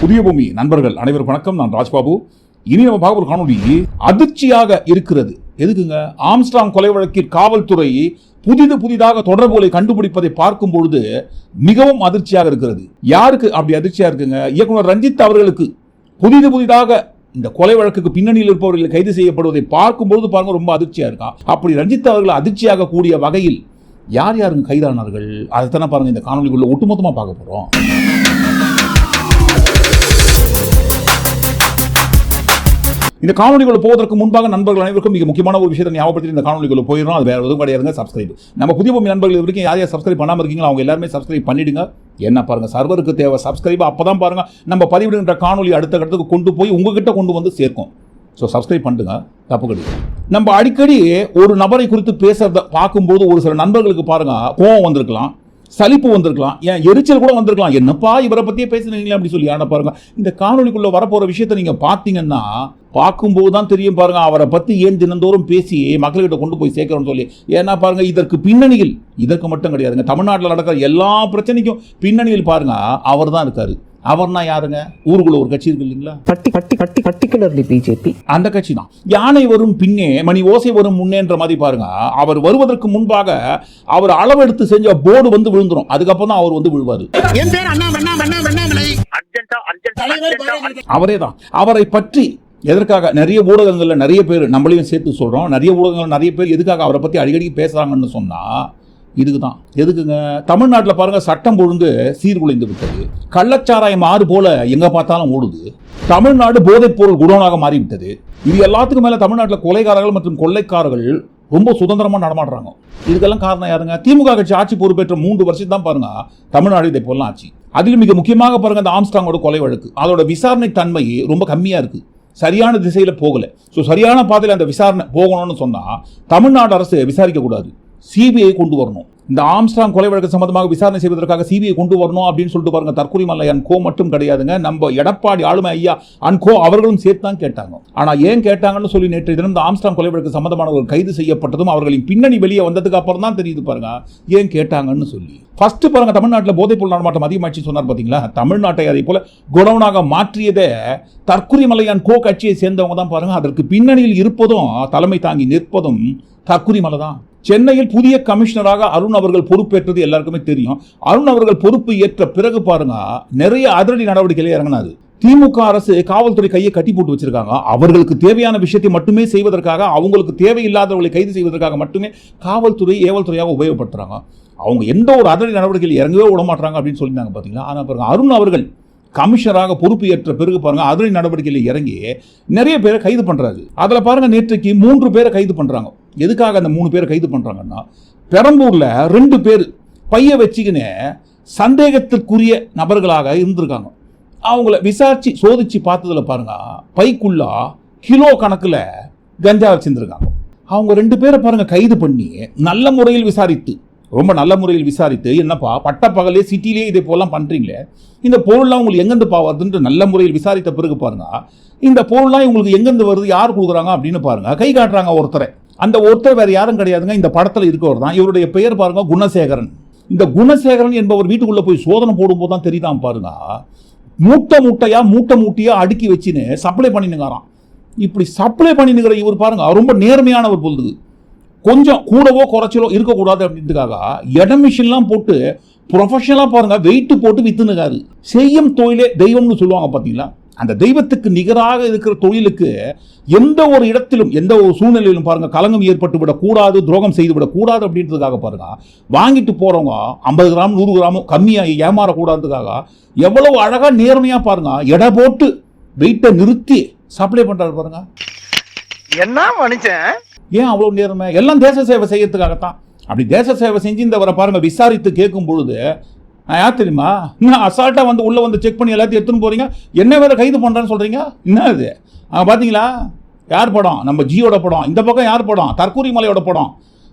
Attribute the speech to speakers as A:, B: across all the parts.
A: புதிய பூமி நண்பர்கள் அனைவரும் வணக்கம். நான் ராஜ்பாபு. இனி நம்ம பார்க்க ஒரு காணொலி அதிர்ச்சியாக இருக்கிறது. எதுக்குங்க? ஆம்ஸ்டாங் கொலை வழக்கில் காவல்துறை புதிது புதிதாக தொடர்புகளை கண்டுபிடிப்பதை பார்க்கும் பொழுது மிகவும் அதிர்ச்சியாக இருக்கிறது. யாருக்கு அப்படி அதிர்ச்சியாக இருக்குங்க? இயக்குனர் ரஞ்சித் அவர்களுக்கு புதிது புதிதாக இந்த கொலை வழக்குக்கு பின்னணியில் இருப்பவர்கள் கைது செய்யப்படுவதை பார்க்கும்போது பாருங்க ரொம்ப அதிர்ச்சியாக இருக்கா? அப்படி ரஞ்சித் அவர்கள் அதிர்ச்சியாக கூடிய வகையில் யார் யாருங்க கைதானார்கள்? அதைத்தானே பாருங்க இந்த காணொலிக்குள்ள ஒட்டுமொத்தமாக பார்க்க போகிறோம் இந்த காணொலிக்குள்ள போவதற்கு முன்பாக நண்பர்கள் அனைவருக்கும் மிக முக்கியமான ஒரு விஷயத்தை ஞாபகப்படுத்தி இந்த காணொலிக்குள்ள போயிடும் அது வேறு எதுவும் கிடையாதுங்க. சப்ஸ்கிரைப் நம்ம புதிய பூமி நண்பர்கள் வரைக்கும் யார் யார் சப்ஸ்கிரைப் பண்ணாமல் இருக்கீங்களோ அவங்க எல்லாருமே சப்ஸ்கிரைப் பண்ணிடுங்க. என்ன பாருங்கள் சர்வருக்கு தேவை. சப்ஸ்கிரைப் அப்பதான் பாருங்கள் நம்ம பதிவிடுகின்ற காணொலி அடுத்த கட்டத்துக்கு கொண்டு போய் உங்ககிட்ட கொண்டு வந்து சேர்க்கும். ஸோ சப்ஸ்கிரைப் பண்ணுங்க தப்பு கிடையாது. நம்ம அடிக்கடி ஒரு நபரை குறித்து பேசுறத பார்க்கும்போது ஒரு சில நண்பர்களுக்கு பாருங்க கோவம் வந்திருக்கலாம். சலிப்பு வந்திருக்கலாம். ஏன்? எரிச்சல் கூட வந்திருக்கலாம். என்னப்பா இவரை பற்றியே பேசுனீங்களே அப்படி சொல்லி? ஆனால் பாருங்க இந்த காணொலிக்குள்ளே வரப்போகிற விஷயத்தை நீங்கள் பார்த்தீங்கன்னா பார்க்கும்போது தான் தெரியும் பாருங்க அவரை பற்றி ஏன் தினந்தோறும் பேசி மக்கள்கிட்ட கொண்டு போய் சேர்க்கிறோம்னு சொல்லி. ஏன்னா பாருங்க இதற்கு பின்னணியில் இதற்கு மட்டும் கிடையாதுங்க. தமிழ்நாட்டில் நடக்கிற எல்லா பிரச்சனைக்கும் பின்னணியில் பாருங்க அவர் தான் இருக்காரு. அவர்னா யாருங்க? ஊருக்குள்ள ஒரு கட்சி இருக்கு இல்லைங்களா?
B: பட்டி பட்டி பட்டி பர்டிகுலர்லி பிஜேபி.
A: அந்த கட்சி தான் யானை வரும் பின்னே மணி ஓசை வரும் முன்னேன்ற மாதிரி பாருங்க. அவர் வருவதற்கு முன்பாக அவர் அளவெடுத்து செஞ்ச போர்டு வந்து விழுந்துரும். அதுக்கப்புறம் தான் அவர் வந்து விழுவாரு. அவரே தான். அவரை பற்றி எதற்காக? நிறைய ஊடகங்கள்ல நிறைய பேர் நம்மளையும் சேர்த்து சொல்றோம். நிறைய ஊடகங்கள் நிறைய பேர் எதுக்காக அவரை பத்தி அடிக்கடி பேசுறாங்கன்னு சொன்னா இதுக்கு தான் எதுக்குங்க? தமிழ்நாட்டில் பாருங்க சட்டம் ஒழுங்கு சீர்குலைந்து விட்டது. கள்ளச்சாராயம் ஆறு போல எங்கே பார்த்தாலும் ஓடுது. தமிழ்நாடு போதைப் பொருள் குடோனாக மாறிவிட்டது. இது எல்லாத்துக்கும் மேலே தமிழ்நாட்டில் கொலைகாரர்கள் மற்றும் கொள்ளைக்காரர்கள் ரொம்ப சுதந்திரமாக நடமாடுறாங்க. இதுக்கெல்லாம் காரணம் யாருங்க? திமுக கட்சி ஆட்சி பொறுப்பேற்ற மூன்று வருஷம் தான் பாருங்க தமிழ்நாடு இதை போலாம் ஆட்சி அதிலும் மிக முக்கியமாக பாருங்க அந்த ஆம்ஸ்டாங்கோட கொலை வழக்கு. அதோட விசாரணை தன்மை ரொம்ப கம்மியாக இருக்கு. சரியான திசையில் போகலை. ஸோ சரியான பாதையில் அந்த விசாரணை போகணும்னு சொன்னால் தமிழ்நாடு அரசு விசாரிக்கக்கூடாது சிபிஐ கொண்டு வரணும். இந்த ஆம்ஸ்டாங் கொலை வழக்கு சம்பந்தமாக விசாரணை செய்வதற்காக சிபிஐ கொண்டு வரணும் அப்படின்னு சொல்லிட்டு பாருங்க. தற்கொலை மல்லை கோ மட்டும் கிடையாதுங்க. நம்ம எடப்பாடி ஆளுமை ஐயா அன் கோ அவர்களும் சேர்த்து தான் கேட்டாங்க. ஆனால் ஏன் கேட்டாங்கன்னு சொல்லி நேற்று தினம் இந்த ஆம்ஸ்டாங் கொலை வழக்கு சம்பந்தமானவர்கள் கைது செய்யப்பட்டதும் அவர்களின் பின்னணி வெளியே வந்ததுக்கு அப்புறம் தான் தெரியுது பாருங்க. ஏன் கேட்டாங்கன்னு சொல்லி. ஃபர்ஸ்ட் பாருங்க தமிழ்நாட்டில் போதைப்பொருள் நடமாட்டம் அதிகமாச்சு சொன்னார் பார்த்தீங்களா தமிழ்நாட்டை அதே போல குடவுனாக மாற்றியதே தற்கொலை மலையான் கோ கட்சியை சேர்ந்தவங்க தான் பாருங்க. அதற்கு பின்னணியில் இருப்பதும் தலைமை தாங்கி நிற்பதும் தற்கொலை மலை தான் சென்னையில் புதிய கமிஷனராக அருண் அவர்கள் பொறுப்பேற்றது எல்லாருக்குமே தெரியும். அருண் அவர்கள் பொறுப்பு ஏற்ற பிறகு பாருங்க நிறைய அதிரடி நடவடிக்கைகளை இறங்கினாரு. திமுக அரசு காவல்துறை கையை கட்டி போட்டு வச்சிருக்காங்க. அவர்களுக்கு தேவையான விஷயத்தை மட்டுமே செய்வதற்காக அவங்களுக்கு தேவையில்லாதவர்களை கைது செய்வதற்காக மட்டுமே காவல்துறை ஏவல்துறையாக உபயோகப்படுத்துறாங்க. அவங்க எந்த ஒரு அதிரடி நடவடிக்கையில் இறங்கவே விட மாட்டாங்க அப்படின்னு சொல்லியிருந்தாங்க பார்த்தீங்களா ஆனால் பாருங்க அருண் அவர்கள் கமிஷனராக பொறுப்பு ஏற்ற பிறகு பாருங்க அதிரடி நடவடிக்கையில் இறங்கி நிறைய பேரை கைது பண்றாரு. அதில் பாருங்க நேற்றைக்கு மூன்று பேரை கைது பண்றாங்க. எதுக்காக அந்த மூணு பேரை கைது பண்ணுறாங்கன்னா பெரம்பூரில் ரெண்டு பேர் பைய வச்சுக்கின்னு சந்தேகத்திற்குரிய நபர்களாக இருந்திருக்காங்க. அவங்கள விசாரித்து சோதித்து பார்த்ததில் பாருங்க பைக்குள்ளா கிலோ கணக்கில் கஞ்சா வச்சுருந்துருக்காங்க. அவங்க ரெண்டு பேரை பாருங்க கைது பண்ணி நல்ல முறையில் விசாரித்து ரொம்ப நல்ல முறையில் விசாரித்து என்னப்பா பட்டப்பகலே சிட்டிலே இதே போலாம் பண்ணுறீங்களே இந்த பொருள்லாம் உங்களுக்கு எங்கேருந்து பா வருதுன்ற நல்ல முறையில் விசாரித்த பிறகு பாருங்கள் இந்த பொருள்லாம் உங்களுக்கு எங்கேருந்து வருது யார் கொடுக்குறாங்க அப்படின்னு பாருங்கள் கை காட்டுறாங்க ஒருத்தரை. அந்த ஒருத்தர் வேற யாரும் கிடையாதுங்க. இந்த படத்தில் இருக்கவர் தான். இவருடைய பெயர் பாருங்க குணசேகரன். இந்த குணசேகரன் என்பவர் வீட்டுக்குள்ளே போய் சோதனை போடும்போது தான் தெரியுதான் பாருங்க. மூட்டை மூட்டையா மூட்டை மூட்டையா அடுக்கி வச்சுன்னு சப்ளை பண்ணினுங்கிறான் இப்படி சப்ளை பண்ணினுங்கிற இவர் பாருங்க ரொம்ப நேர்மையானவர் பொழுது கொஞ்சம் கூடவோ குறைச்சலோ இருக்கக்கூடாது அப்படின்றதுக்காக இடம் மிஷின்லாம் போட்டு ப்ரொஃபஷனலாக பாருங்க வெயிட்டு போட்டு விற்றுனுக்காரு செய்யும் தொழிலே தெய்வம்னு சொல்லுவாங்க பார்த்தீங்களா அந்த தெய்வத்துக்கு நிகராக இருக்கிற தொழிலுக்கு எந்த ஒரு இடத்திலும் எந்த ஒரு சூழ்நிலையிலும் பாருங்க கலங்கம் ஏற்பட்டு விடக்கூடாது துரோகம் செய்து விடக்கூடாது அப்படின்றதுக்காக பாருங்க. வாங்கிட்டு போறவங்க ஐம்பது கிராம் நூறு கிராம் கம்மியாக ஏமாறக்கூடாதுக்காக எவ்வளவு அழகா நேர்மையா பாருங்க எடை போட்டு வெயிட்டை நிறுத்தி சப்ளை பண்றாரு பாருங்க.
C: என்ன மனுஷன்?
A: ஏன் அவ்வளோ நேர்மை? எல்லாம் தேச சேவை செய்யறதுக்காகத்தான். அப்படி தேச சேவை செஞ்சு இந்த பாருங்க விசாரித்து கேட்கும் பொழுது நான் யார் தெரியுமா? இன்னும் அசால்ட்டாக வந்து உள்ளே வந்து செக் பண்ணி எல்லாத்தையும் எடுத்துன்னு போகிறீங்க என்ன வேறு கைது பண்ணுறேன்னு சொல்கிறீங்க என்ன இது? அங்கே பார்த்தீங்களா யார் படம்? நம்ம ஜியோட படம். இந்த பக்கம் யார் படம்? தற்கூரி மலையோட படம்.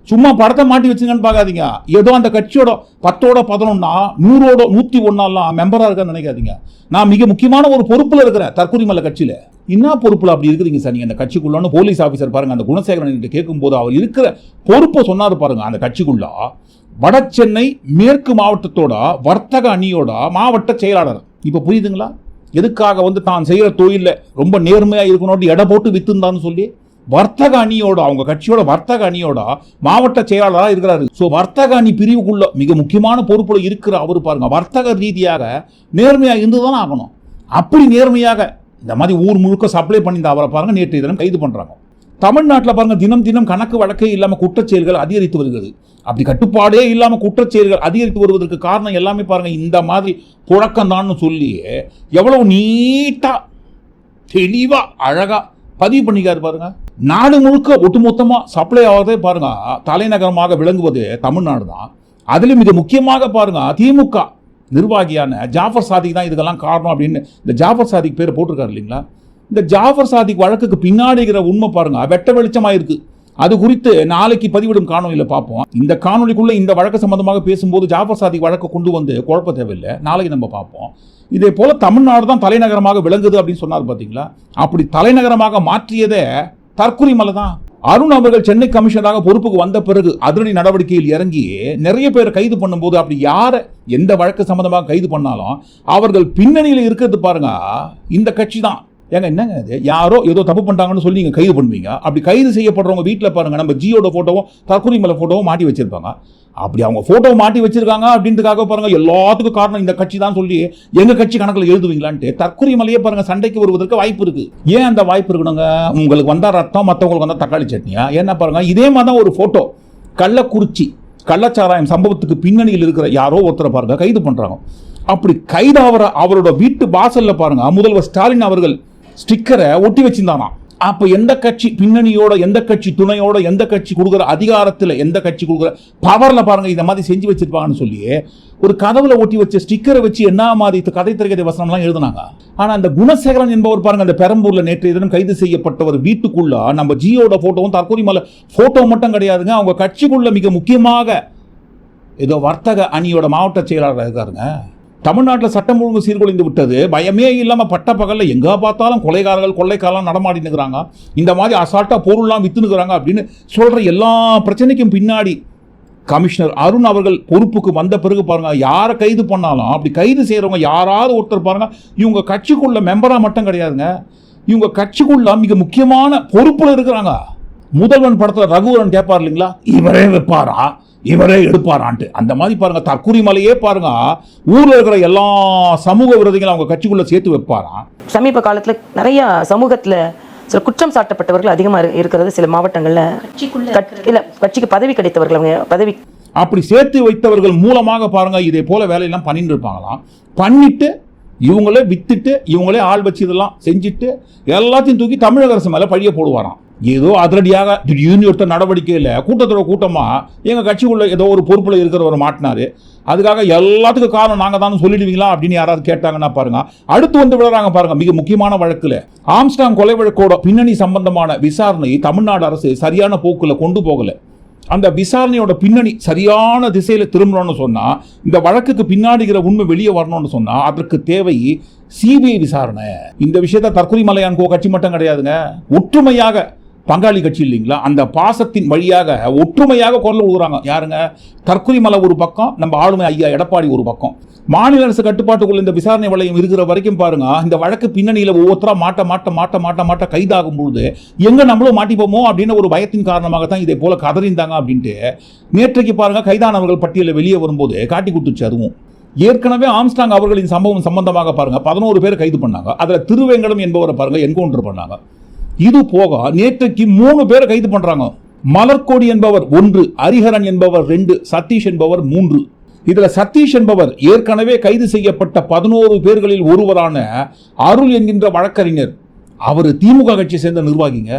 A: சும்மா படத்தை மாட்டி வச்சுங்கன்னு பார்க்காதீங்க. ஏதோ அந்த கட்சியோட பத்தோட பதினொன்னா நூறோட நூற்றி ஒன்னாலாம் மெம்பராக இருக்கான்னு நினைக்காதீங்க. நான் மிக முக்கியமான ஒரு பொறுப்பில் இருக்கிறேன் தற்கூரி மலை கட்சியில். என்ன பொறுப்பில் அப்படி இருக்குதுங்க சார் நீங்கள் அந்த கட்சிக்குள்ளான்னு போலீஸ் ஆஃபீஸர் பாருங்கள் அந்த குணசேகரன் கிட்ட கேட்கும்போது அவர் இருக்கிற பொறுப்பை சொன்னார் பாருங்கள் அந்த கட்சிக்குள்ளே. வட சென்னை மேற்கு மாவட்டத்தோட வர்த்தக அணியோட மாவட்ட செயலாளர். இப்போ புரியுதுங்களா? எதுக்காக வந்து தான் செய்கிற தொழிலில் ரொம்ப நேர்மையாக இருக்கணும்னு எடை போட்டு வித்துந்தான்னு சொல்லி வர்த்தக அணியோட அவங்க கட்சியோட வர்த்தக அணியோட மாவட்ட செயலாளராக இருக்கிறாரு. ஸோ வர்த்தக அணி பிரிவுக்குள்ள மிக முக்கியமான பொறுப்பில் இருக்கிற அவர் பாருங்க. வர்த்தக ரீதியாக நேர்மையாக இருந்து தான் ஆகணும். அப்படி நேர்மையாக இந்த மாதிரி ஊர் முழுக்க சப்ளை பண்ணி அவரை பாருங்க நேற்று இதெல்லாம் கைது பண்ணுறாங்க தமிழ்நாட்டில் பாருங்கள் தினம் தினம் கணக்கு வழக்கே இல்லாமல் குற்றச்செயல்கள் அதிகரித்து வருகிறது. அப்படி கட்டுப்பாடே இல்லாமல் குற்றச்செயல்கள் அதிகரித்து வருவதற்கு காரணம் எல்லாமே பாருங்கள் இந்த மாதிரி புழக்கம்தான்னு சொல்லி எவ்வளோ நீட்டாக தெளிவாக அழகாக பதிவு பண்ணிக்காரு பாருங்க. நாடு முழுக்க ஒட்டுமொத்தமாக சப்ளை ஆவதே பாருங்க தலைநகரமாக விளங்குவது தமிழ்நாடு தான். அதிலும் மிக முக்கியமாக பாருங்க திமுக நிர்வாகியான ஜாஃபர் சாதிக் தான் இதுக்கெல்லாம் காரணம் அப்படின்னு இந்த ஜாஃபர் சாதிக் பேர் போட்டிருக்காரு இல்லைங்களா? இந்த ஜாஃபர் சாதிக் வழக்குக்கு பின்னாடி இருக்கிற உண்மை பாருங்க. வெட்ட வெளிச்சமாக இருக்கு அது குறித்து நாளைக்கு பதிவிடும் காணொலியில் பார்ப்போம். இந்த காணொலிக்குள்ள இந்த வழக்கு சம்பந்தமாக பேசும்போது ஜாஃபர் சாதிக் வழக்கு கொண்டு வந்து குழப்ப தேவையில்லை. நாளைக்கு நம்ம பார்ப்போம். இதே போல தமிழ்நாடு தான் தலைநகரமாக விளங்குது அப்படின்னு சொன்னார் பார்த்தீங்களா அப்படி தலைநகரமாக மாற்றியதே தற்கொலை மலை தான். அருண் அவர்கள் சென்னை கமிஷனராக பொறுப்புக்கு வந்த பிறகு அதிரடி நடவடிக்கையில் இறங்கி நிறைய பேர் கைது பண்ணும்போது அப்படி யாரை எந்த வழக்கு சம்பந்தமாக கைது பண்ணாலும் அவர்கள் பின்னணியில் இருக்கிறது பாருங்க. இந்த கட்சி தான். ஏங்க என்னங்க இது? யாரோ ஏதோ தப்பு பண்ணிட்டாங்கன்னு சொல்லி நீங்கள் கைது பண்ணுவீங்க. அப்படி கைது செய்யப்படுறவங்க வீட்டில் பாருங்கள் நம்ம ஜியோட ஃபோட்டோவும் தற்கொலை மலை ஃபோட்டோவும் மாட்டி வச்சிருப்பாங்க. அப்படி அவங்க ஃபோட்டோ மாட்டி வச்சிருக்காங்க அப்படின்றதுக்காக பாருங்கள் எல்லாத்துக்கும் காரணம் இந்த கட்சி தான் சொல்லி எங்கள் கட்சி கணக்கில் எழுதுவீங்களான்ட்டு. தற்கொலை மலையே பாருங்கள் சண்டைக்கு வருவதற்கு வாய்ப்பு இருக்குது ஏன் அந்த வாய்ப்பு இருக்கணுங்க? உங்களுக்கு வந்தா ரத்தம் மற்றவங்களுக்கு வந்தால் தக்காளி சட்னியா? என்ன பாருங்கள் இதே மாதிரி தான் ஒரு ஃபோட்டோ கள்ளக்குறிச்சி கள்ளச்சாராயம் சம்பவத்துக்கு பின்னணியில் இருக்கிற யாரோ ஒருத்தரை பாருங்க கைது பண்ணுறாங்க அப்படி கைதாகிற அவரோட வீட்டு வாசல்ல பாருங்க முதல்வர் ஸ்டாலின் அவர்கள் ஸ்டிக்கரை ஒட்டி வச்சிருந்தானா? அப்போ எந்த கட்சி பின்னணியோட எந்த கட்சி துணையோட எந்த கட்சி கொடுக்குற அதிகாரத்தில் எந்த கட்சி கொடுக்குற பவரில் பாருங்க இந்த மாதிரி செஞ்சு வச்சிருப்பாங்கன்னு சொல்லி ஒரு கதவுல ஒட்டி வச்ச ஸ்டிக்கரை வச்சு என்ன மாதிரி கதை திரைக்கதை வசனம்லாம் எழுதுனாங்க. ஆனால் அந்த குணசேகரன் என்பவர் பாருங்க அந்த பெரம்பூரில் நேற்றைய தினம் கைது செய்யப்பட்டவர் வீட்டுக்குள்ள நம்ம ஜியோட ஃபோட்டோவும் தற்கொலை மலை ஃபோட்டோ மட்டும் கிடையாதுங்க அவங்க கட்சிக்குள்ள மிக முக்கியமாக ஏதோ வர்த்தக அணியோட மாவட்ட செயலாளர் இருக்காருங்க. தமிழ்நாட்டில் சட்டம் ஒழுங்கு சீர்குலைந்து விட்டது. பயமே இல்லாமல் பட்ட பகலில் எங்கே பார்த்தாலும் கொலைகாரர்கள் கொள்ளைக்காரலாம் நடமாடின்னு இருக்கிறாங்க இந்த மாதிரி அசால்ட்டாக பொருள்லாம் விற்றுனுக்கிறாங்க அப்படின்னு சொல்கிற எல்லா பிரச்சனைக்கும் பின்னாடி கமிஷனர் அருண் அவர்கள் பொறுப்புக்கு வந்த பிறகு பாருங்கள் யாரை கைது பண்ணாலும் அப்படி கைது செய்கிறவங்க யாராவது ஒருத்தர் பாருங்கள் இவங்க கட்சிக்குள்ள மெம்பராக மட்டும் கிடையாதுங்க. இவங்க கட்சிக்குள்ள மிக முக்கியமான பொறுப்பில் இருக்கிறாங்க. முதல்வன் படத்தில் ரகுவரன் கேட்பார் இல்லைங்களா? இவரே வைப்பாரா? இவரே எடுப்பாரான்ட்டு. அந்த மாதிரி பாருங்க தற்குறி மலையே பாருங்க ஊர்ல இருக்கிற எல்லா சமூக விரோதிகளும் அவங்க கட்சிக்குள்ள சேர்த்து வைப்பாராம்.
D: சமீப காலத்துல நிறைய சமூகத்துல சில குற்றம் சாட்டப்பட்டவர்கள் அதிகமா இரு- இருக்கிறது சில மாவட்டங்கள்ல. இல்ல கட்சிக்கு பதவி கிடைத்தவர்கள் அவங்க பதவி
A: அப்படி சேர்த்து வைத்தவர்கள் மூலமாக பாருங்க இதே போல வேலையெல்லாம் பண்ணிட்டு இருப்பாங்களாம். பண்ணிட்டு இவங்களே வித்துட்டு இவங்களே ஆள் வச்சு இதெல்லாம் செஞ்சுட்டு எல்லாத்தையும் தூக்கி தமிழக அரசு மேல பழிய போடுவாராம். ஏதோ அதிரடியாக திடீர்னு எடுத்த நடவடிக்கையில் கூட்டத்தோட கூட்டமாக எங்கள் கட்சிக்குள்ள ஏதோ ஒரு பொறுப்பில் இருக்கிறவர் மாட்டினார். அதுக்காக எல்லாத்துக்கும் காரணம் நாங்கள் தான் சொல்லிடுவீங்களா அப்படின்னு யாராவது கேட்டாங்கன்னா பாருங்க. அடுத்து வந்து விடுறாங்க பாருங்க மிக முக்கியமான வழக்கில். ஆம்ஸ்டாங் கொலை வழக்கோட பின்னணி சம்பந்தமான விசாரணை தமிழ்நாடு அரசு சரியான போக்கில் கொண்டு போகலை. அந்த விசாரணையோட பின்னணி சரியான திசையில் திரும்பணும்னு சொன்னால் இந்த வழக்குக்கு பின்னாடி இருக்கிற உண்மை வெளியே வரணும்னு சொன்னால் அதற்கு தேவை சிபிஐ விசாரணை. இந்த விஷயத்த தற்கொலை மலையான் கோ கட்சி மட்டும் கிடையாதுங்க. ஒற்றுமையாக பங்காளி கட்சி இல்லைங்களா? அந்த பாசத்தின் வழியாக ஒற்றுமையாக குரல் விடுறாங்க யாருங்க? தற்கொலை மலை ஒரு பக்கம் நம்ம ஆளுமை ஐயா எடப்பாடி ஒரு பக்கம். மாநில அரசு கட்டுப்பாட்டுக்குள்ள இந்த விசாரணை வளையம் இருக்கிற வரைக்கும் பாருங்க இந்த வழக்கு பின்னணியில் ஒவ்வொருத்தரா மாட்ட மாட்ட மாட்ட மாட்ட மாட்ட கைதாகும் பொழுது எங்க நம்மளும் மாட்டிப்போமோ அப்படின்னு ஒரு பயத்தின் காரணமாக தான் இதே போல கதறிந்தாங்க அப்படின்ட்டு நேற்றைக்கு பாருங்க கைதானவர்கள் பட்டியலில் வெளியே வரும்போது காட்டி கொடுத்துச்சு அதுவும். ஏற்கனவே ஆம்ஸ்டாங் அவர்களின் சம்பவம் சம்பந்தமாக பாருங்க பதினோரு பேர் கைது பண்ணாங்க. அதுல திருவேங்கடம் என்பவரை பாருங்க என்கவுண்டர் பண்ணாங்க. இது போக நேற்றைக்கு மூணு பேரை கைது பண்றாங்க. மலர்கோடி என்பவர் ஒன்று ஹரிஹரன் என்பவர் ரெண்டு சதீஷ் என்பவர் மூன்று. இதுல சதீஷ் என்பவர் ஏற்கனவே கைது செய்யப்பட்ட பதினோரு பேர்களில் ஒருவரான அருள் என்கின்ற வழக்கறிஞர். அவர் திமுக கட்சியை சேர்ந்த நிர்வாகிங்க.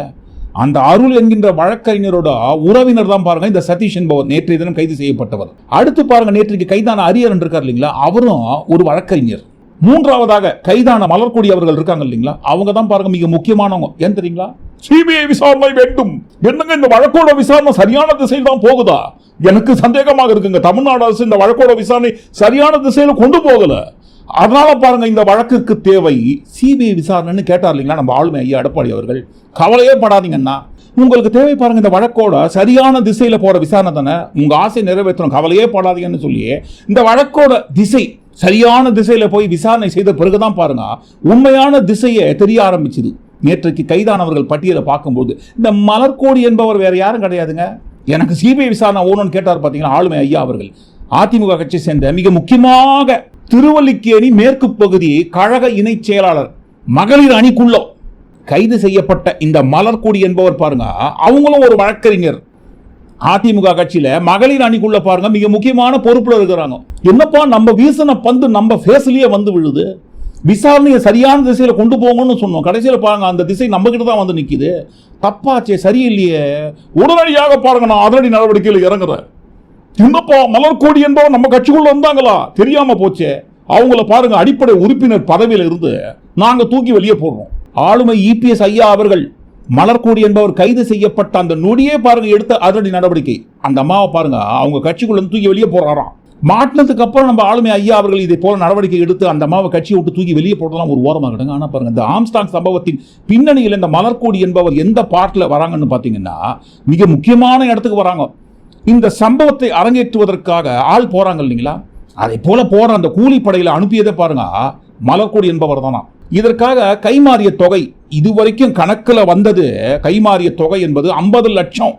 A: அந்த அருள் என்கின்ற வழக்கறிஞரோட உறவினர் தான் பாருங்க இந்த சதீஷ் என்பவர் நேற்றைய தினம் கைது செய்யப்பட்டவர். அடுத்து பாருங்க நேற்றைக்கு கைதான அரியரன் இருக்கார் இல்லைங்களா அவரும் ஒரு வழக்கறிஞர். மூன்றாவதாக கைதான மலர்கொடி அவர்கள் இருக்காங்க இல்லைங்களா? அவங்க தான் பாருங்க மிக முக்கியமானவங்க. ஏன் தெரியுங்களா? சிபிஐ விசாரணை வேண்டும். என்னங்க இந்த வழக்கோட விசாரணை சரியான திசையில் தான் போகுதா? எனக்கு சந்தேகமாக இருக்குங்க. தமிழ்நாடு அரசு இந்த வழக்கோட விசாரணை சரியான திசையில் கொண்டு போகல. அதனால பாருங்க இந்த வழக்குக்கு தேவை சிபிஐ விசாரணைன்னு கேட்டார் இல்லைங்களா நம்ம ஆளுமை ஐயா எடப்பாடி அவர்கள். கவலையே படாதீங்கன்னா உங்களுக்கு தேவை பாருங்க இந்த வழக்கோட சரியான திசையில் போற விசாரணை தானே. உங்க ஆசை நிறைவேற்றணும். கவலையே படாதீங்கன்னு சொல்லி இந்த வழக்கோட திசை சரியான திசையில் போய் விசாரணை செய்த பிறகுதான் பாருங்க உண்மையான திசையை தெரிய ஆரம்பிச்சுது. நேற்றைக்கு கைதானவர்கள் பட்டியலை பார்க்கும்போது இந்த மலர்கோடி என்பவர் வேற யாரும் கிடையாதுங்க. எனக்கு சிபிஐ விசாரணை ஓணும்னு கேட்டார் பார்த்தீங்கன்னா ஆளுமை ஐயா அவர்கள். அதிமுக கட்சி சேர்ந்த மிக முக்கியமாக திருவல்லிக்கேணி மேற்கு பகுதி கழக இணைச் செயலாளர் மகளிர் அணிக்குள்ளோ கைது செய்யப்பட்ட இந்த மலர்கொடி என்பவர் பாருங்க அவங்களும் ஒரு வழக்கறிஞர். அதிமுக கட்சியில மகளிர் அணிக்குள்ள பாருங்க மிக முக்கியமான பொறுப்புல இருக்கிறாங்க. என்னப்பா நம்ம வீசின பந்து நம்ம ஃபேஸ்லயே வந்து விழுது? விசாரணையை சரியான திசையில் கொண்டு போங்கன்னு சொன்னோம். கடைசியில் பாருங்க அந்த திசை நம்ம கிட்ட தான் வந்து நிற்கிது தப்பாச்சே சரியில்லையே. உடனடியாக பாருங்க நான் அதிரடி நடவடிக்கையில் இறங்குறேன். என்னப்பா மலர்கோடி என்பவர் நம்ம கட்சிக்குள்ள இருந்தாங்களா தெரியாம போச்சே. அவங்கள பாருங்க அடிப்படை உறுப்பினர் பதவியில் இருந்து நாங்கள் தூக்கி வெளியே போடுறோம். ஆளுமை இபிஎஸ் ஐயா அவர்கள் மலர்கூடி என்பவர் கைது செய்யப்பட்ட அந்த நொடியே பாருங்க எடுத்த அதிரடி நடவடிக்கை. அந்த அம்மாவை பாருங்க அவங்க கட்சிக்குள்ள தூக்கி வெளியே போறாராம். மாட்டினதுக்கு அப்புறம் நம்ம ஆளுமை ஐயா அவர்கள் இதை போல நடவடிக்கை எடுத்து அந்த அம்மாவை கட்சியை விட்டு தூக்கி வெளியே போடலாம் ஒரு ஓரமாக கிடங்க ஆனால் பாருங்க இந்த ஆம்ஸ்டாங் சம்பவத்தின் பின்னணியில் இந்த மலர்கோடி என்பவர் எந்த பாட்டில் வராங்கன்னு பார்த்தீங்கன்னா மிக முக்கியமான இடத்துக்கு வராங்க. இந்த சம்பவத்தை அரங்கேற்றுவதற்காக ஆள் போறாங்க இல்லைங்களா? அதை போல போற அந்த கூலிப்படையில் அனுப்பியதை பாருங்க மலர்கோடி என்பவர் தானா இதற்காக கைமாறிய தொகை இதுவரைக்கும் கணக்கில் வந்தது கைமாறிய தொகை என்பது ஐம்பது லட்சம்.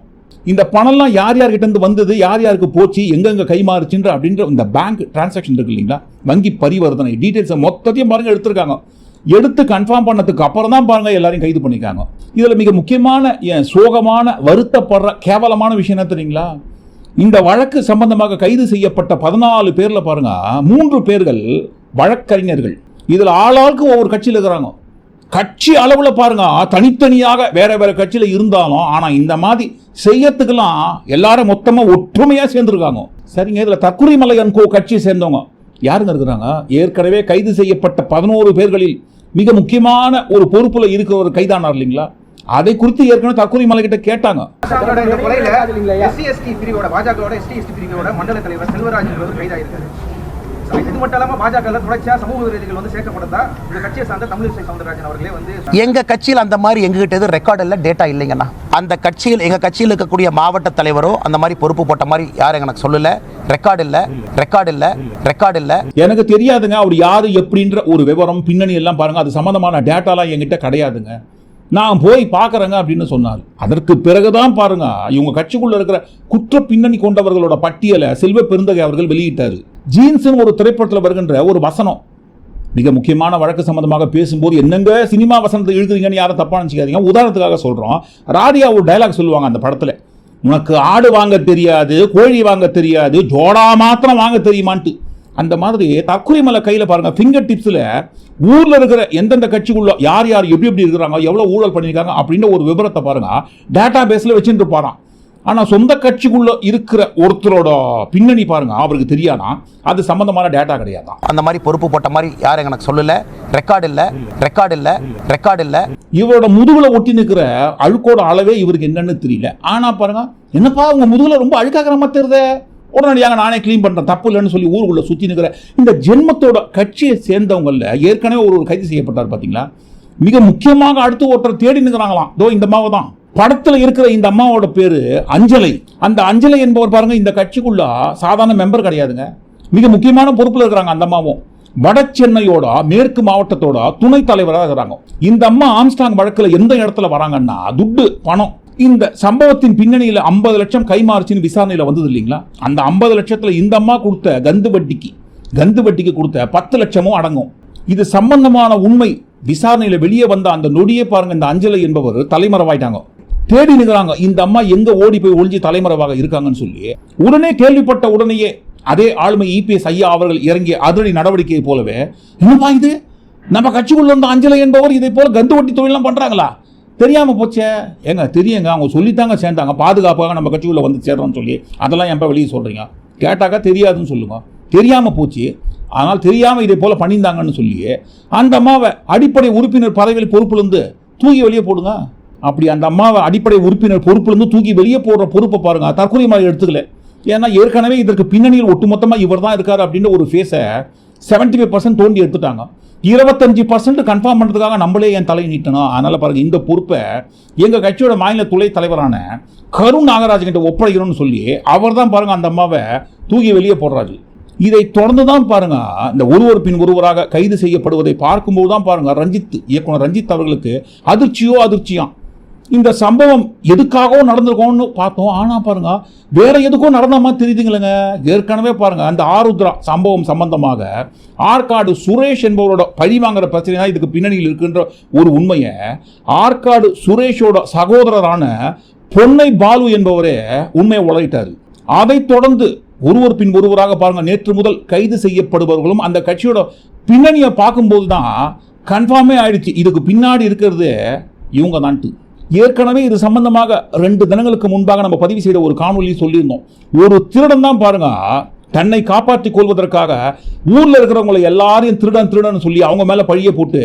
A: இந்த பணம்லாம் யார் யார்கிட்ட இருந்து வந்தது யார் யாருக்கு போச்சு எங்கெங்க கைமாறுச்சுன்ற அப்படின்ற இந்த பேங்க் டிரான்சாக்ஷன் இருக்கு இல்லைங்களா? வங்கி பரிவர்த்தனை டீட்டெயில்ஸை மொத்தத்தையும் பாருங்க எடுத்திருக்காங்க. எடுத்து கன்ஃபார்ம் பண்ணதுக்கு அப்புறம் தான் பாருங்க எல்லாரையும் கைது பண்ணியிருக்காங்க. இதில் மிக முக்கியமான ஏன் சோகமான வருத்தப்படுற கேவலமான விஷயம் என்ன தெரியுங்களா? இந்த வழக்கு சம்பந்தமாக கைது செய்யப்பட்ட பதினாலு பேரில் பாருங்க மூன்று பேர்கள் வழக்கறிஞர்கள். இதில் ஆளாளுக்கு ஒவ்வொரு கட்சியில் இருக்கிறாங்க. கட்சி அளவில் பாருங்க தனித்தனியாக வேற வேற கட்சியில் இருந்தாலும் ஆனால் இந்த மாதிரி செய்யறதுக்கெல்லாம் எல்லாரும் மொத்தமாக ஒற்றுமையா சேர்ந்துருக்காங்க. சரிங்க இதில் தக்குரி மலையன் கோ கட்சியை சேர்ந்தவங்க. யாருங்க இருக்கிறாங்க? ஏற்கனவே கைது செய்யப்பட்ட பதினோரு பேர்களில் மிக முக்கியமான ஒரு பொறுப்பில் இருக்கிற ஒரு கைதானார் இல்லைங்களா? அதை குறித்து ஏற்கனவே தக்குரிமலை கிட்ட கேட்டாங்க.
E: பாஜகவோட மண்டல தலைவர் செல்வராஜ் கைதாயிருக்காரு இது மட்டும் இல்லாம பாஜக தொடர்ச்சியா சமூக விரோதிகள் வந்து சேர்க்கப்பட்டதா இந்த கட்சியை சார்ந்த தமிழிசை சவுந்தரராஜன் அவர்களே வந்து
F: எங்க கட்சியில் அந்த மாதிரி எங்ககிட்ட எதுவும் ரெக்கார்ட் இல்லை டேட்டா இல்லைங்கண்ணா. அந்த கட்சியில் எங்க கட்சியில் இருக்கக்கூடிய மாவட்ட தலைவரோ அந்த மாதிரி பொறுப்பு போட்ட மாதிரி யாரும் எனக்கு சொல்லல. ரெக்கார்டு இல்லை ரெக்கார்டு இல்லை ரெக்கார்டு இல்லை.
A: எனக்கு தெரியாதுங்க அவர் யாரு எப்படின்ற ஒரு விவரம் பின்னணி எல்லாம் பாருங்க அது சம்பந்தமான டேட்டாலாம் என்கிட்ட கிடையாதுங்க. நான் போய் பார்க்கறேங்க அப்படின்னு சொன்னார். அதற்கு பிறகுதான் பாருங்க இவங்க கட்சிக்குள்ள இருக்கிற குற்ற பின்னணி கொண்டவர்களோட பட்டியலை செல்வ பெருந்தகை அவர்கள் வெளியிட்டாரு. ஜீன்ஸ்னு ஒரு திரைப்படத்தில் வருகின்ற ஒரு வசனம். மிக முக்கியமான வழக்கு சம்பந்தமாக பேசும்போது என்னங்க சினிமா வசனத்தை எழுதுறீங்கன்னு யாரும் தப்பாக நினச்சிக்காதீங்க. உதாரணத்துக்காக சொல்கிறோம் ராதியா ஒரு டைலாக் சொல்லுவாங்க அந்த படத்தில். உனக்கு ஆடு வாங்க தெரியாது கோழி வாங்க தெரியாது ஜோடா மாத்திரம் வாங்க தெரியுமான்ட்டு. அந்த மாதிரி தக்குரிமலை கையில் பாருங்கள் ஃபிங்கர் டிப்ஸில் ஊரில் இருக்கிற எந்தெந்த கட்சிக்குள்ள யார் யார் எப்படி எப்படி இருக்கிறாங்க எவ்வளோ ஊழல் பண்ணியிருக்காங்க அப்படின்ற ஒரு விவரத்தை பாருங்க டேட்டா பேஸில் வச்சுட்டு இருப்பாராம் ஆனா சொந்த கட்சிக்குள்ள இருக்கிற ஒருத்தரோட பின்னணி பாருங்க அவருக்கு தெரியாதா? அது சம்பந்தமான டேட்டா கிடையாதான்
F: அந்த மாதிரி பொறுப்பு போட்ட மாதிரி யாரும் எனக்கு சொல்லல. ரெக்கார்டு இல்லை. ரெக்கார்டு இல்லை. ரெக்கார்டு இல்லை.
A: இவரோட முதுகுல ஒட்டி நிற்கிற அழுக்கோட அளவே இவருக்கு என்னன்னு தெரியல. ஆனா பாருங்க என்னப்பா உங்க முதுகுல ரொம்ப அழுக்காகிற மாதிரி தெரியுதே உடனடியாக நானே க்ளீன் பண்றேன் தப்பு இல்லைன்னு சொல்லி ஊருக்குள்ள சுத்தி நிற்கிற இந்த ஜென்மத்தோட கட்சியை சேர்ந்தவங்கல்ல ஏற்கனவே ஒரு ஒரு கைது செய்யப்பட்டார் பாத்தீங்களா? மிக முக்கியமாக அடுத்து ஒருத்தர் தேடி நிற்கிறாங்களாம் தோ இந்த அம்மாவை தான் படத்தில் இருக்கிற இந்த அம்மாவோட பேர் அஞ்சலை. அந்த அஞ்சலை என்பவர் பாருங்க இந்த கட்சிக்குள்ள சாதாரண மெம்பர் கிடையாதுங்க. மிக முக்கியமான பொறுப்பில் இருக்கிறாங்க அந்த அம்மாவும். வட சென்னையோட மேற்கு மாவட்டத்தோட துணை தலைவராக இருக்கிறாங்க. இந்த அம்மா ஆம்ஸ்டாங் வழக்கில் எந்த இடத்துல வராங்கன்னா துட்டு பணம். இந்த சம்பவத்தின் பின்னணியில் ஐம்பது லட்சம் கைமாறுச்சின்னு விசாரணையில் வந்தது இல்லைங்களா? அந்த ஐம்பது லட்சத்தில் இந்த அம்மா கொடுத்த கந்து வட்டிக்கு கந்து வட்டிக்கு கொடுத்த பத்து லட்சமும் அடங்கும். இது சம்பந்தமான உண்மை. விசாரணையில் வெளியே வந்த அந்த நொடியே பாருங்க இந்த அஞ்சலை என்பவர் தலைமறைவாயிட்டாங்க. தேடி நிற்கிறாங்க. இந்த அம்மா எங்க ஓடி போய் ஒழிஞ்சு தலைமறைவாக இருக்காங்கன்னு சொல்லி உடனே கேள்விப்பட்ட உடனேயே அதே ஆளுமை இபிஎஸ் ஐயா அவர்கள் இறங்கிய அதிரடி நடவடிக்கையை போலவே என்னப்பா இது? நம்ம கட்சிக்குள்ள இருந்த அஞ்சலை என்பவர் இதை போல கந்து வட்டி தொழிலாம் பண்றாங்களா? தெரியாம போச்சே. ஏங்க தெரியுங்க. அவங்க சொல்லித்தாங்க சேர்ந்தாங்க. பாதுகாப்பாக நம்ம கட்சிக்குள்ள வந்து சேர்றோம்னு சொல்லி அதெல்லாம் எப்ப வெளியே சொல்றீங்க? கேட்டாக்கா தெரியாதுன்னு சொல்லுங்க. தெரியாம போச்சு. ஆனால் தெரியாம இதை போல பண்ணியிருந்தாங்கன்னு சொல்லி அந்த அம்மாவை அடிப்படை உறுப்பினர் பதவியில் பொறுப்புலேருந்து தூக்கி வெளியே போடுங்க. அப்படி அந்த அம்மாவை அடிப்படை உறுப்பினர் பொறுப்புலேருந்து தூக்கி வெளியே போடுற பொறுப்பை பாருங்கள் தற்கொலை மாதிரி எடுத்துக்கல. ஏன்னா ஏற்கனவே இதற்கு பின்னணியில் ஒட்டுமொத்தமாக இவர் தான் இருக்கார் அப்படின்ற ஒரு ஃபேஸை செவன்டி ஃபைவ் பர்சன்ட் தோண்டி எடுத்துட்டாங்க. இருபத்தஞ்சு பர்சன்ட் கன்ஃபார்ம் பண்ணுறதுக்காக நம்மளே என் தலை நீட்டணும் அதனால் பாருங்கள் இந்த பொறுப்பை எங்கள் கட்சியோட மாநில துளை தலைவரான கருண் நாகராஜன்கிட்ட ஒப்படைக்கணும்னு சொல்லி அவர் தான் பாருங்கள் அந்த அம்மாவை தூக்கி வெளியே போடுறாரு. இதை தொடர்ந்து தான் பாருங்க இந்த ஒருவர் பின் ஒருவராக கைது செய்யப்படுவதை பார்க்கும்போது தான் பாருங்க ரஞ்சித் இயக்குனர் ரஞ்சித் அவர்களுக்கு அதிர்ச்சியோ அதிர்ச்சியாம் இந்த சம்பவம் எதுக்காகவோ நடந்திருக்கோம்னு பார்த்தோம். ஆனால் பாருங்க வேற எதுக்கோ நடந்த மாதிரி தெரியுதுங்களேங்க. ஏற்கனவே பாருங்க அந்த ஆருத்ரா சம்பவம் சம்பந்தமாக ஆற்காடு சுரேஷ் என்பவரோட பழி வாங்குற பிரச்சனை தான் இதுக்கு பின்னணியில் இருக்கின்ற ஒரு உண்மையை ஆற்காடு சுரேஷோட சகோதரரான பொன்னை பாலு என்பவரே உண்மையை உலகிட்டாரு அதைத் தொடர்ந்து ஒருவர் பின் ஒருவராக பாருங்க நேற்று முதல் கைது செய்யப்படுபவர்களும் அந்த கட்சியோட பின்னணியை பார்க்கும்போது தான் கன்ஃபார்மே ஆயிடுச்சு. இதுக்கு பின்னாடி இருக்கிறது இவங்க தான்ட்டு ஏற்கனவே இது சம்பந்தமாக ரெண்டு தினங்களுக்கு முன்பாக நம்ம பதிவு செய்த ஒரு காணொலி சொல்லியிருந்தோம். ஒரு திருடன் தான் பாருங்க தன்னை காப்பாற்றிக் கொள்வதற்காக ஊரில் இருக்கிறவங்களை எல்லாரையும் திருடன் திருடன் சொல்லி அவங்க மேலே பழிய போட்டு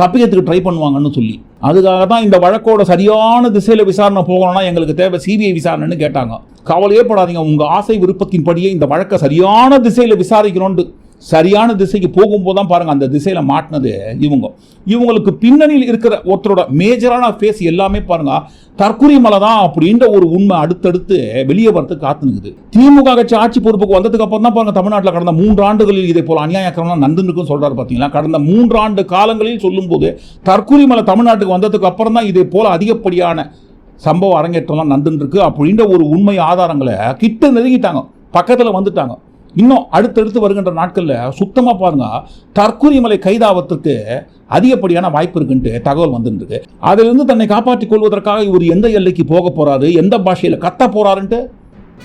A: தப்பிக்கிறதுக்கு ட்ரை பண்ணுவாங்கன்னு சொல்லி. அதுக்காக தான் இந்த வழக்கோட சரியான திசையில் விசாரணை போகணும்னா எங்களுக்கு தேவை சிபிஐ விசாரணைன்னு கேட்டாங்க. கவலையே படாதீங்க உங்கள் ஆசை விருப்பத்தின்படியே இந்த வழக்கை சரியான திசையில் விசாரிக்கணும்னு. சரியான திசைக்கு போகும்போது தான் பாருங்கள் அந்த திசையில் மாட்டினது இவங்க. இவங்களுக்கு பின்னணியில் இருக்கிற ஒருத்தரோட மேஜரான ஃபேஸ் எல்லாமே பாருங்க தற்கொலை மலை தான் அப்படின்ற ஒரு உண்மை அடுத்தடுத்து வெளியே வரத்துக்கு காத்து நிற்குது திமுக கட்சி ஆட்சி பொறுப்புக்கு வந்ததுக்கு அப்புறம் தான் பாருங்கள் தமிழ்நாட்டில் கடந்த மூன்று ஆண்டுகளில் இதே போல் அநியாயக்கரம்லாம் நடந்துருக்குன்னு சொல்கிறார் பார்த்தீங்களா கடந்த மூன்று ஆண்டு காலங்களில் சொல்லும்போது தற்கொலை மலை தமிழ்நாட்டுக்கு வந்ததுக்கு அப்புறம் தான் இதே போல் அதிகப்படியான சம்பவ அரங்கேற்றம்லாம் நடந்துருக்கு அப்படின்ற ஒரு உண்மை ஆதாரங்களை கிட்ட நெருங்கிட்டாங்க பக்கத்தில் வந்துட்டாங்க. இன்னும் அடுத்தடுத்து வருகின்ற நாட்களில் சுத்தமாக பாருங்க தற்கொலை கைதாவத்துக்கு அதிகப்படியான வாய்ப்பு இருக்குன்ட்டு தகவல் வந்துருக்கு அதிலிருந்து தன்னை காப்பாற்றிக் கொள்வதற்காக இவர் எந்த எல்லைக்கு போக போகிறாரு எந்த பாஷையில் கத்த போகிறாருன்ட்டு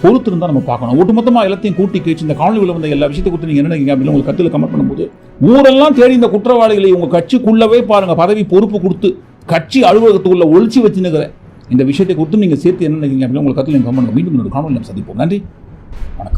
A: பொறுத்திருந்தா நம்ம பார்க்கணும். ஒட்டுமொத்தமாக எல்லாத்தையும் கூட்டி கேச்சு இந்த காணொலியில் வந்த எல்லா விஷயத்தை குறித்து நீங்கள் என்ன நினைக்கிறீங்க அப்படின்னு உங்களுக்கு கத்தில் கமெண்ட் பண்ணும்போது ஊரெல்லாம் தேடி இந்த குற்றவாளிகளை உங்கள் கட்சிக்குள்ளவே பாருங்க பதவி பொறுப்பு கொடுத்து கட்சி அலுவலகத்துக்குள்ள ஒழிச்சு வச்சுன்னுக்கிற இந்த விஷயத்தை குறித்து நீங்கள் சேர்த்து என்ன நினைக்கிறீங்க அப்படின்னு உங்களுக்கு கத்தில் கமெண்ட் பண்ணுங்க. மீண்டும் ஒரு காணொலி நம்ம சந்திப்போம். நன்றி. வணக்கம்.